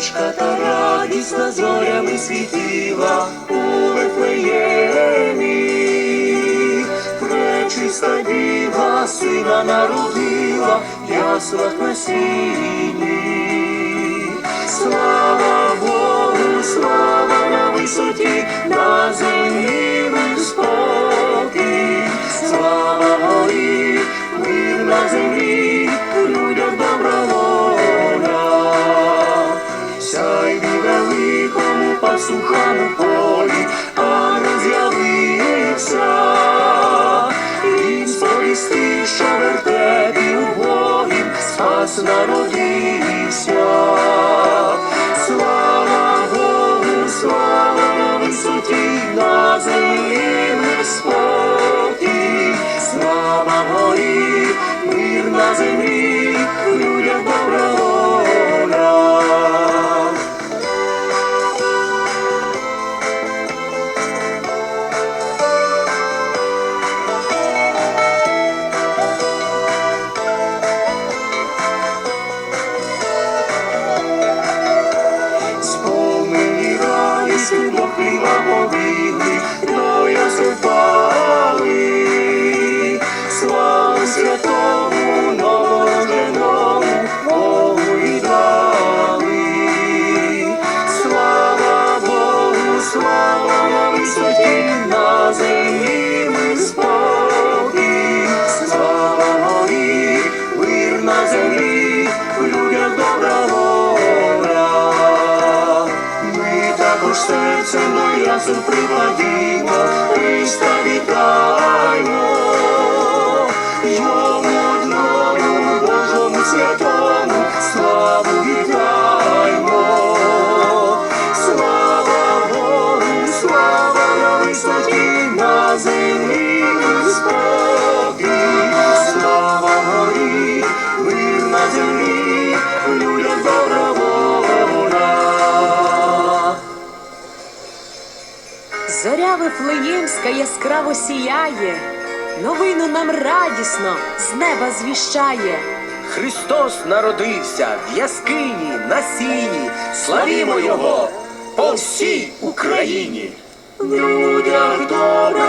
Нічка та радісна зорями світила у Вифлеємі. Пречиста діва сина народила, в яслах на сіні. Слава Богу, слава на висоті, на землі спокій. Слава горі, мир на землі, людям добра воля. Сяй великому пастухам полі, а роз'явився. Він сповістив, що вертепі убогим спас народився. Серцем до ясен припадімо, Христа вітаймо, Зоря Вифлеємська яскраво сіяє, новину нам радісно з неба звіщає. Христос народився в яскині на сіні. Славімо Його по всій Україні. В людях воля.